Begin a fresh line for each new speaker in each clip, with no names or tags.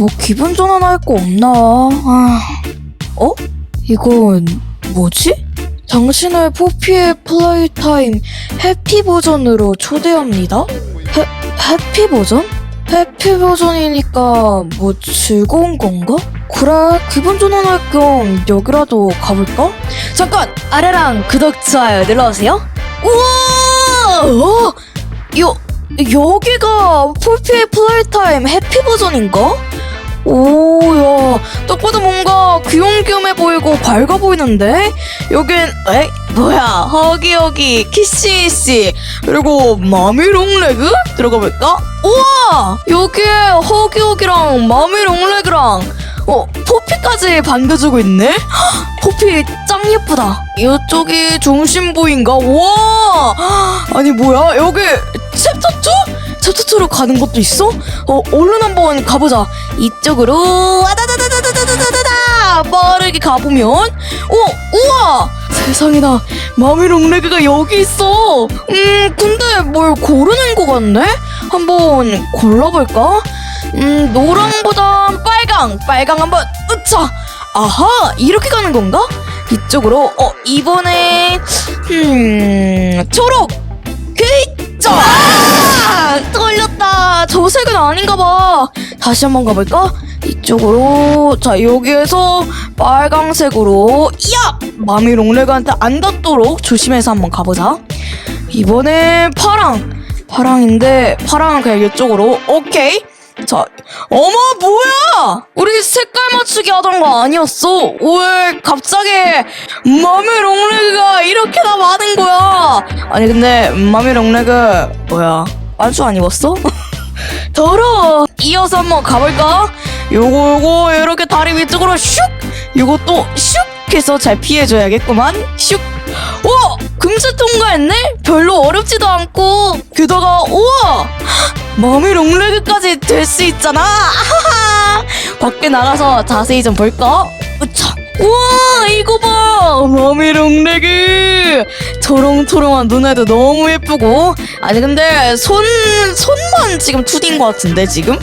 뭐 기분 전환할 거 없나? 아, 어? 이건 뭐지? 당신을 포피의 플레이 타임 해피 버전으로 초대합니다. 해, 해피 버전? 해피 버전이니까 뭐 즐거운 건가? 그래, 기분 전환할 겸 여기라도 가볼까? 잠깐! 아래랑 구독, 좋아요 눌러주세요. 우와! 어? 여, 여기가 폴피의 플레이 타임 해피 버전인가? 오, 야, 딱 봐도 뭔가 귀염귀염해 보이고 밝아 보이는데? 여긴, 에? 뭐야, 허기허기, 키시씨, 그리고 마미롱레그? 들어가 볼까? 우와! 여기에 허기허기랑 마미롱레그랑, 어, 포피까지 반겨주고 있네? 헉, 포피 짱 예쁘다. 이쪽이 중심부인가? 와! 아니, 뭐야, 여기 챕터 2? 2로 가는 것도 있어? 어, 얼른 한번 가보자. 이쪽으로. 아다다다다다다다다다 빠르게 가보면. 어 우와! 세상에나 마미롱레그가 여기 있어. 음 근데 뭘 고르는 거 같네? 한번 골라볼까? 음 노랑보단 빨강. 빨강 한번 으차. 아하 이렇게 가는 건가? 이쪽으로. 어 이번에 음 초록 그이죠 아! 떨렸다. 저 색은 아닌가 봐. 다시 한번 가볼까? 이쪽으로. 자 여기에서 빨강색으로 야! 마미 롱레그한테 안 닿도록 조심해서 한번 가보자. 이번에 파랑. 파랑인데 파랑은 그냥 이쪽으로. 오케이 자 어머 뭐야? 우리 색깔 맞추기 하던 거 아니었어? 왜 갑자기 마미 롱레그가 이렇게나 많은 거야? 아니 근데 마미 롱레그 뭐야? 안주 안 입었어? 더러워 이어서 한번 가볼까? 요거 요거 이렇게 다리 위쪽으로 슉! 요것도 슉! 해서 잘 피해줘야겠구만. 슉 오! 금세 통과했네? 별로 어렵지도 않고 게다가 우와! 마미 롱레그까지 될 수 있잖아! 밖에 나가서 자세히 좀 볼까? 으차 우와 이거 봐 마미 롱레그 초롱초롱한 눈에도 너무 예쁘고 아니 근데 손 손만 지금 2D인 것 같은데 지금?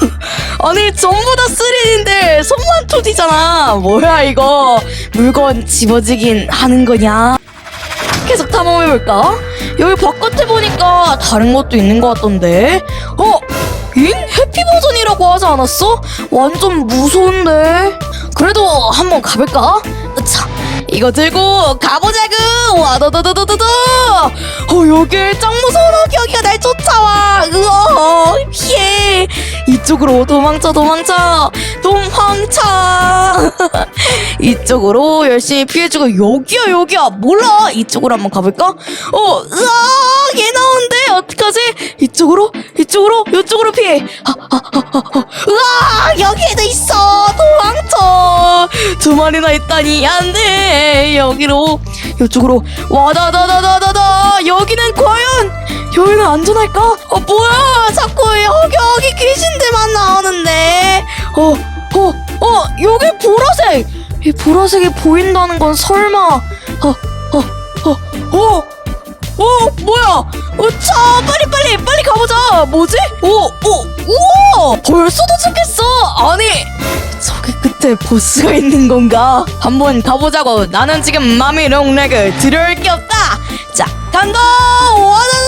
아니 전부 다 3D인데 손만 2D잖아 뭐야 이거 물건 집어지긴 하는 거냐 계속 탐험해볼까? 여기 바깥에 보니까 다른 것도 있는 것 같던데 어? 잉? 해피 버전이라고 하지 않았어? 완전 무서운데 그래도 한번 가볼까? 으차 이거 들고 가보자구 와더더더더더더 어 여기 짱 무서운 여기가 날 쫓아와 으어 피해 이쪽으로 도망쳐 도망쳐. 도망쳐. 이쪽으로 열심히 피해주고 여기야 여기야. 몰라. 이쪽으로 한번 가볼까? 어 으아 얘 나온대 어떡하지? 이쪽으로 이쪽으로 이쪽으로 피해. 아, 아, 아, 아, 아. 으아 여기에도 있어. 도망쳐. 두 마리나 있다니 안돼. 여기로 이쪽으로. 와다다다다다다 여기는 과연 여기는 안전할까? 어 뭐야 자꾸 여기 여기 귀신들만 나오는데 어 어, 어, 여기 보라색! 이 보라색이 보인다는 건 설마, 어, 어, 어, 어, 어, 뭐야? 어, 차, 빨리, 빨리, 빨리 가보자! 뭐지? 오, 오, 우와! 벌써 도착했어! 아니, 저기 끝에 보스가 있는 건가? 한번 가보자고. 나는 지금 마미롱렉을 들여올 게 없다! 자, 간다! 와다다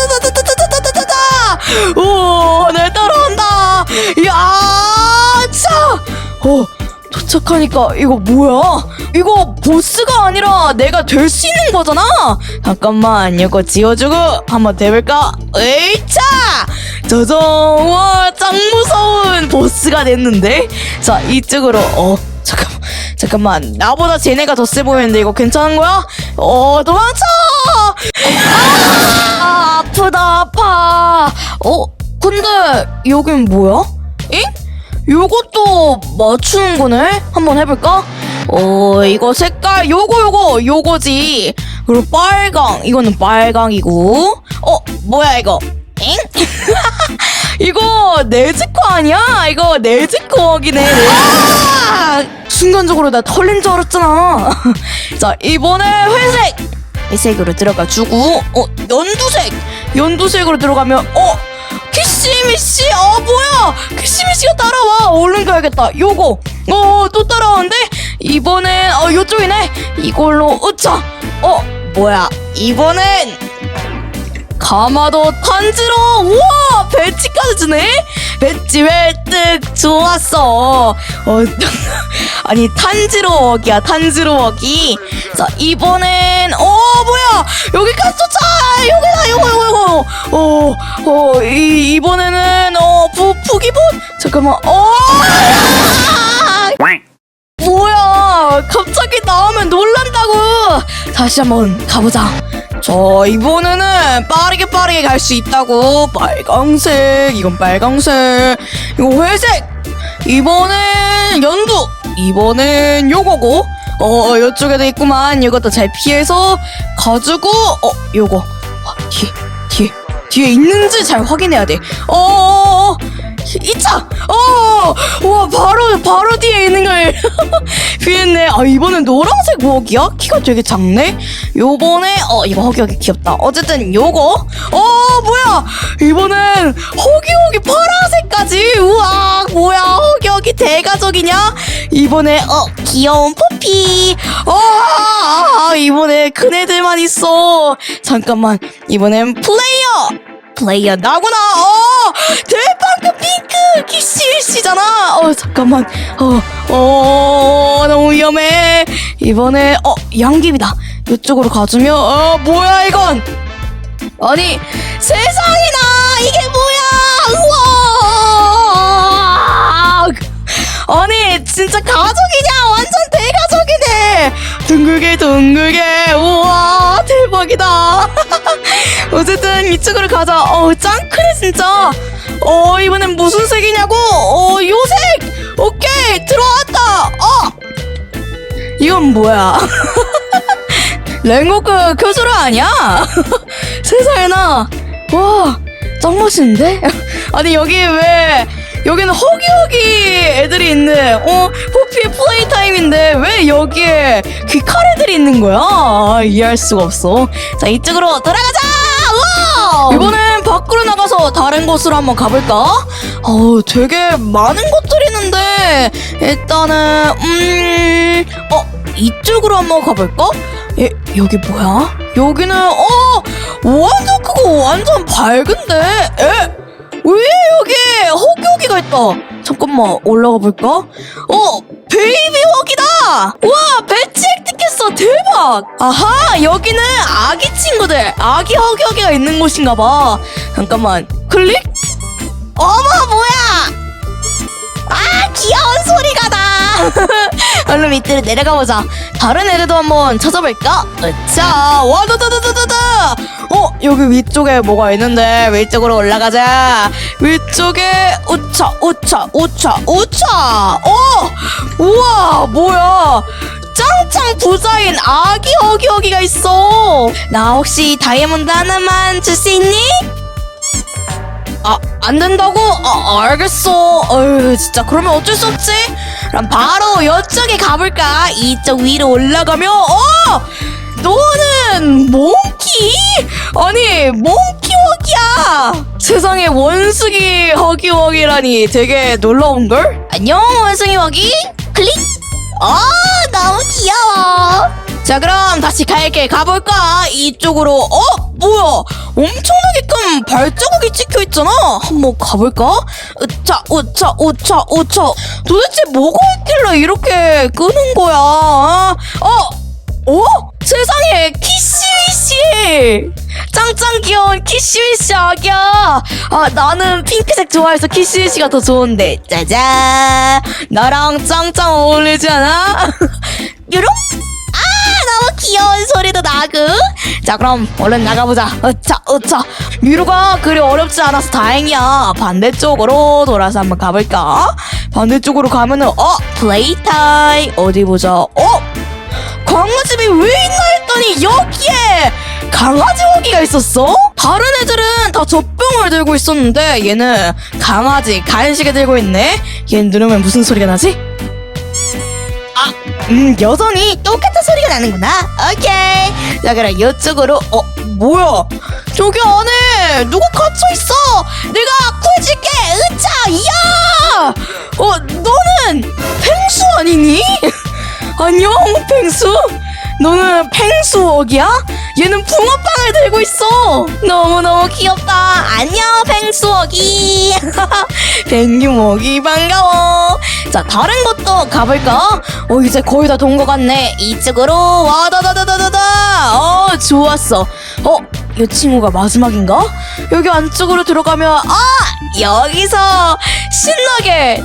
다다다다다다다! 오, 날 따라온다! 야, 차! 어, 도착하니까 이거 뭐야? 이거 보스가 아니라 내가 될 수 있는 거잖아? 잠깐만, 이거 지워주고 한번 대볼까? 에이차! 짜잔! 와, 짱 무서운 보스가 됐는데? 자, 이쪽으로, 어, 잠깐만, 잠깐만. 나보다 쟤네가 더 세 보이는데 이거 괜찮은 거야? 어, 도망쳐! 아, 아프다, 아파. 어, 근데 여긴 뭐야? 잉? 요것도 맞추는 거네? 한번 해볼까? 어, 이거 색깔, 요거, 요거, 요거지. 그리고 빨강, 이거는 빨강이고. 어, 뭐야, 이거? 엥? 이거 네즈코 아니야? 이거 네즈코이네. 아! 순간적으로 나 털린 줄 알았잖아. 자, 이번에 회색. 회색으로 들어가 주고, 어, 연두색. 연두색으로 들어가면, 어, 키시미씨, 어, 뭐야? 키시미씨가 따라와. 얼른 가야겠다. 요거. 어, 또 따라오는데? 이번엔, 어, 요쪽이네. 이걸로, 으차. 어, 뭐야. 이번엔, 가마도 탄지로 우와 배지까지 주네 배지 획득 좋았어 어 아니 탄지로 먹이야 탄지로 먹이 자 이번엔 어 뭐야! 여기까지 쫓아! 여기다 요거 요거 요거. 어어 이 이번에는 어 부, 푸기본 잠깐만. 어! 뭐야! 갑자기 나오면 놀란다고! 다시 한번 가보자. 자 이번에는 빠르게 빠르게 갈 수 있다고. 빨강색 이건 빨강색. 이거 회색. 이번엔 연두 이번엔 요거고. 어 이쪽에도 있구만. 이것도 잘 피해서 가지고 어 요거. 와, 뒤에 뒤에 뒤에 있는지 잘 확인해야 돼. 어 어어 이차 어, 와 바로 바로 뒤에 있는 걸 피했네. 아 이번엔 노란색 먹이야? 키가 되게 작네. 요번에 어 이거 허기허기 귀엽다. 어쨌든 요거 어 뭐야? 이번엔 허기허기 파란색까지. 우와 뭐야 허기허기 대가족이냐? 이번에 어 귀여운 포피. 어 아, 이번에 큰 애들만 있어. 잠깐만 이번엔 플레이어. 플레이어 나구나. 어 대빵크 핑크 키씨씨잖아. 어 잠깐만. 어, 어 너무 위험해. 이번에 어 양귀비다. 이쪽으로 가주면 어 뭐야 이건? 아니 세상에나 이게 뭐야? 우와. 아니 진짜 가족이냐? 완전 대가족이네. 둥글게 둥글게 우와. 어쨌든 이쪽으로 가자. 어, 짱 크네, 진짜. 어, 이번엔 무슨 색이냐고? 어, 요색! 오케이, 들어왔다! 어! 이건 뭐야? 랭고크 교수로 아니야? 세상에나. 와, 짱 멋있는데? 아니, 여기 왜, 여기는 허기허기 애들이 있는, 어, 포피의 플레이 타임인데, 왜 여기에 귀칼 애들이 있는 거야? 아, 이해할 수가 없어. 자, 이쪽으로 돌아가자! 우와! 이번엔 밖으로 나가서 다른 곳으로 한번 가볼까? 어우, 되게 많은 곳들이 있는데, 일단은, 음, 어, 이쪽으로 한번 가볼까? 예, 여기 뭐야? 여기는, 어, 완전 크고 완전 밝은데? 에? 왜 여기 허기허기가 있다? 잠깐만 올라가 볼까? 어 베이비 허기다! 와 배치 획득했어 대박! 아하 여기는 아기 친구들 아기 허기허기가 있는 곳인가봐 잠깐만 클릭? 어머 뭐야! 아 귀여운 소리가 나! 얼른 밑으로 내려가 보자. 다른 애들도 한번 찾아볼까? 자, 와다다다다다. 어, 여기 위쪽에 뭐가 있는데 위쪽으로 올라가자. 위쪽에 우차 우차 우차 우차. 어, 우와 뭐야? 짱짱 부자인 아기 허기허기가 있어. 나 혹시 다이아몬드 하나만 줄 수 있니? 아, 안 된다고? 아, 알겠어. 어휴, 진짜 그러면 어쩔 수 없지? 그럼 바로 이쪽에 가볼까? 이쪽 위로 올라가면, 어! 너는 몽키? 아니, 몽키 허기야! 세상에 원숭이 허기허기라니 되게 놀라운걸? 안녕, 원숭이 허기? 클릭! 어, 너무 귀여워! 자, 그럼 다시 갈게. 가볼까? 이쪽으로. 어? 뭐야? 엄청나게 큰 발자국이 찍혀 있잖아. 한번 가볼까? 으차, 으차, 으차, 으차. 도대체 뭐가 있길래 이렇게 끄는 거야? 어? 어? 세상에 키시위씨. 짱짱 귀여운 키시위씨 아기야. 아 나는 핑크색 좋아해서 키시위씨가 더 좋은데. 짜잔. 나랑 짱짱 어울리지 않아? 요롱! 아 너무 귀여운 소리도 나고. 자 그럼 얼른 나가보자. 으차 으차. 미루가 그리 어렵지 않아서 다행이야. 반대쪽으로 돌아서 한번 가볼까? 반대쪽으로 가면은 어 플레이 타임. 어디 보자. 어 강아지비 왜 있나 했더니 여기에 강아지 호기가 있었어? 다른 애들은 다 젖병을 들고 있었는데 얘는 강아지 간식을 들고 있네 얘 누르면 무슨 소리가 나지? 아, 음, 여전히 똑같은 소리가 나는구나. 오케이. 자, 그럼 이쪽으로, 어, 뭐야? 저기 안에 누가 갇혀 있어! 내가 구해줄게! 으차! 이야! 어 너는 펭수 아니니? 안녕 펭수 너는 펭수억이야? 얘는 붕어빵을 들고 있어 너무너무 귀엽다 안녕 펭수억이 펭유먹이 반가워 자 다른 것도 가볼까? 어 이제 거의 다 돈 것 같네 이쪽으로 와다다다다다다 어 좋았어 어? 이 친구가 마지막인가? 여기 안쪽으로 들어가면 아 여기서 신나게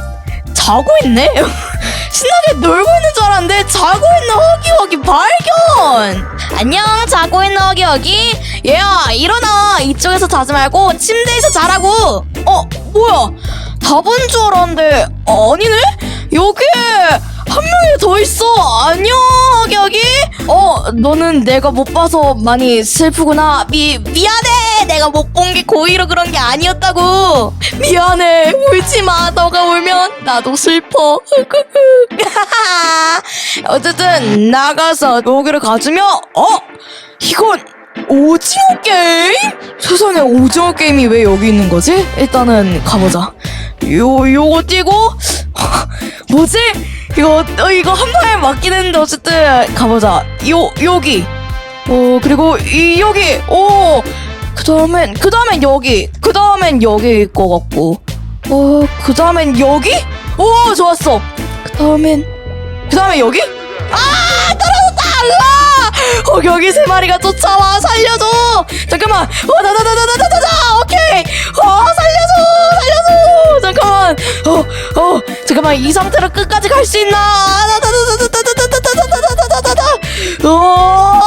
자고 있네? 신나게 놀고 있는 줄 알았는데 자고 있는 허기허기 발견! 안녕 자고 있는 허기허기. 얘야 일어나. 이쪽에서 자지 말고 침대에서 자라고. 어 뭐야? 다 본 줄 알았는데 아니네? 여기에 한 명이 더 있어. 안녕 허기허기. 어 너는 내가 못 봐서 많이 슬프구나. 미 미안해 내가 못 본 게 고의로 그런 게 아니었다고 미안해 울지 마 너가 울면 나도 슬퍼 어쨌든 나가서 여기를 가주면 어 이건 오징어 게임? 세상에 오징어 게임이 왜 여기 있는 거지? 일단은 가보자. 요 요거 띄고 뭐지? 이거 어, 이거 한 맞긴 했는데 어쨌든 가보자. 요 여기. 어 그리고 이 여기. 오. 그 다음엔 그 다음엔 여기. 그 다음엔 여기일 것 같고. 어 그 다음엔 여기? 오 좋았어. 그 다음엔 그 다음에 여기? 아 떨어졌다 알라 어 여기 세 마리가 쫓아와 살려줘 잠깐만 어 나나나나나나나 오케이 어 살려줘 살려줘 잠깐만 어 어 잠깐만 이 상태로 끝까지 갈 수 있나 나나나나나나나나나나나나나나나나 어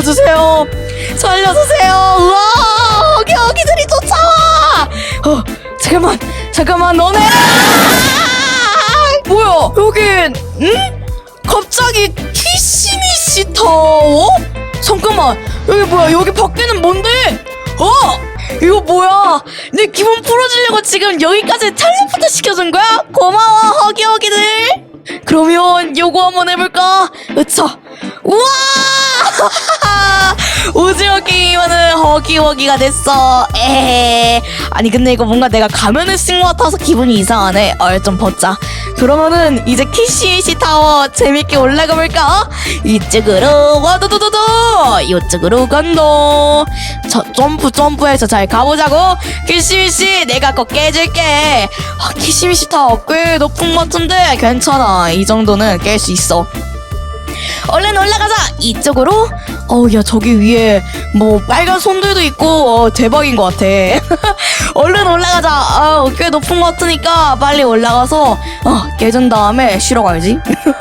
살려주세요 살려주세요 우와 여기 여기들이 쫓아와 어 잠깐만 잠깐만 너네 뭐야 여긴 응? 갑자기 키시미시 타워? 잠깐만 여기 뭐야 여기 밖에는 뭔데? 어? 이거 뭐야 내 기분 풀어주려고 지금 여기까지 텔레포트 시켜준 거야? 고마워 허기허기들 그러면 요거 한번 해볼까? 으차 우와 오징어 게임하는 허기허기가 됐어. 에헤 아니 근데 이거 뭔가 내가 가면을 쓴 것 같아서 기분이 이상하네. 얼좀 벗자. 그러면은 이제 키시시 타워 재밌게 올라가 볼까? 이쪽으로 와도도도도. 이쪽으로 간다 자 점프 점프해서 잘 가보자고. 키시미시 내가 꼭 깨줄게. 아, 키시미시 타워 꽤 높은 것 같은데 괜찮아. 이 정도는 깰 수 있어 얼른 올라가자. 이쪽으로. 어우 야 저기 위에 뭐 빨간 손들도 있고 어, 대박인 것 같아. 얼른 올라가자. 아, 꽤 높은 것 같으니까 빨리 올라가서 어, 깨준 다음에 쉬러 가야지.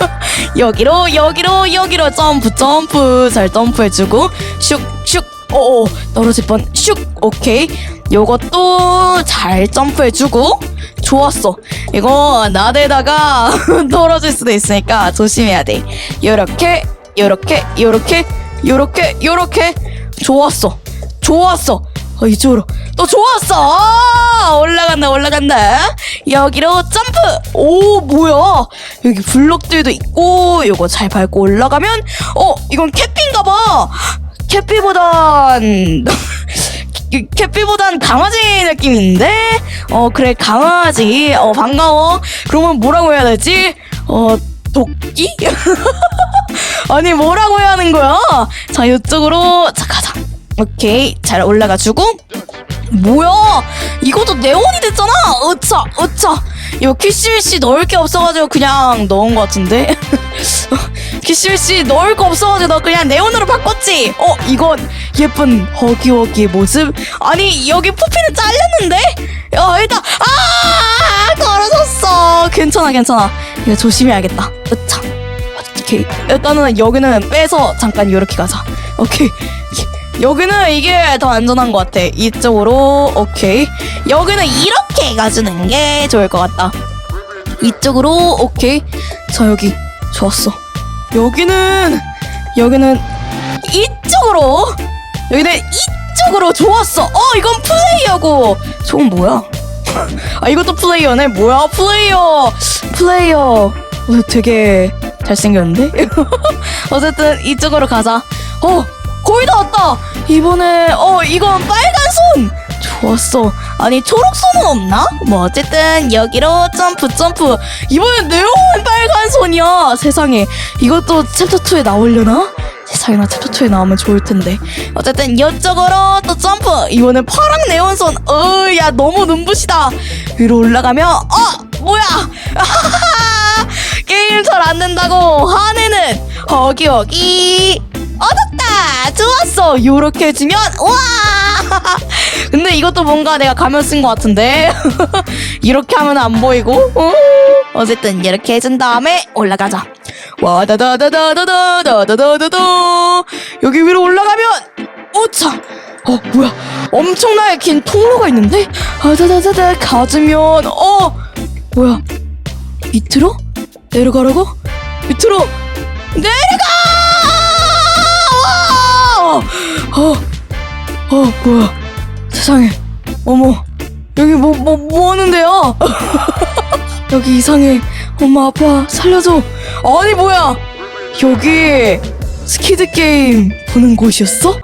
여기로 여기로 여기로 점프 점프. 잘 점프해주고. 슉슉. 오. 떨어질 뻔 슉. 오케이. 요것도 잘 점프해주고 좋았어. 이거 나대다가 떨어질 수도 있으니까 조심해야 돼. 요렇게 요렇게 요렇게 요렇게 요렇게. 좋았어. 좋았어. 어, 이쪽으로. 또 좋았어. 아, 올라간다 올라간다. 여기로 점프. 오 뭐야? 여기 블록들도 있고 요거 잘 밟고 올라가면 어 이건 캐피인가봐. 캐피보단 캐피보단 강아지 느낌인데 어 그래 강아지. 어 반가워. 그러면 뭐라고 해야 되지? 어 도끼? 아니 뭐라고 해야 하는 거야? 자 이쪽으로. 자 가자. 오케이. 잘 올라가주고 뭐야? 이것도 네온이 됐잖아! 으차 으차. 이거 키실씨 넣을 게 없어가지고 그냥 넣은 것 같은데? 키실씨 넣을 거 없어가지고 너 그냥 네온으로 바꿨지? 어 이건 예쁜 허기허기 모습? 아니 여기 푸피는 잘렸는데? 야 일단 아 떨어졌어. 괜찮아 괜찮아. 이거 조심해야겠다. 으차. 오케이. 일단은 여기는 빼서 잠깐 이렇게 가자. 오케이 여기는 이게 더 안전한 것 같아. 이쪽으로 오케이. 여기는 이렇게 가주는 게 좋을 것 같다. 이쪽으로 오케이. 자 여기. 좋았어. 여기는 여기는 이쪽으로. 여기는 이쪽으로. 좋았어. 어 이건 플레이어고. 저건 뭐야? 아 이것도 플레이어네? 뭐야? 플레이어. 플레이어. 어, 되게 잘생겼는데? 어쨌든 이쪽으로 가자. 어 거의 다 왔다 이번에 어 이건 빨간 손 좋았어. 아니 초록선은 없나? 뭐 어쨌든 여기로 점프 점프. 이번엔 네온 빨간 선이야 세상에. 이것도 챕터 2에 나오려나? 세상에 나 챕터 2에 나오면 좋을 텐데. 어쨌든 이쪽으로 또 점프. 이번엔 파랑 네온선 어야 너무 눈부시다. 위로 올라가면 어 뭐야? 게임 잘 안 된다고. 화내는. 허기 허기. 얻었다 좋았어 요렇게 해주면 와 근데 이것도 뭔가 내가 가면 쓴 것 같은데 이렇게 하면 안 보이고 어? 어쨌든 이렇게 해준 다음에 올라가자 와다다다다다다다다다다 여기 위로 올라가면 오차 어 뭐야 엄청나게 긴 통로가 있는데 아다다다다 가주면 어 뭐야 밑으로 내려가라고 밑으로 내려가 어 뭐야? 세상에. 어머. 여기 뭐 뭐 뭐 하는데요? 여기 이상해. 엄마 아빠 살려줘. 아니 뭐야? 여기 스키드 게임 보는 곳이었어?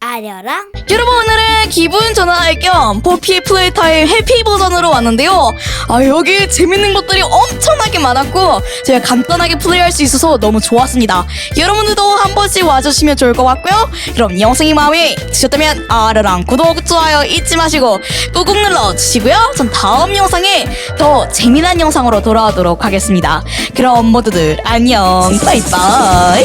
아려랑
여러분 오늘은 기분 전환할 겸 포피의 플레이타임 해피 버전으로 왔는데요. 아 여기 재밌는 것들이 엄청나게 많았고 제가 간단하게 플레이할 수 있어서 너무 좋았습니다. 여러분들도 한 번씩 와주시면 좋을 것 같고요. 그럼 영상이 마음에 드셨다면 아르랑 구독 좋아요 잊지 마시고 꾹꾹 눌러주시고요. 전 다음 영상에 더 재미난 영상으로 돌아오도록 하겠습니다. 그럼 모두들 안녕. 바이바이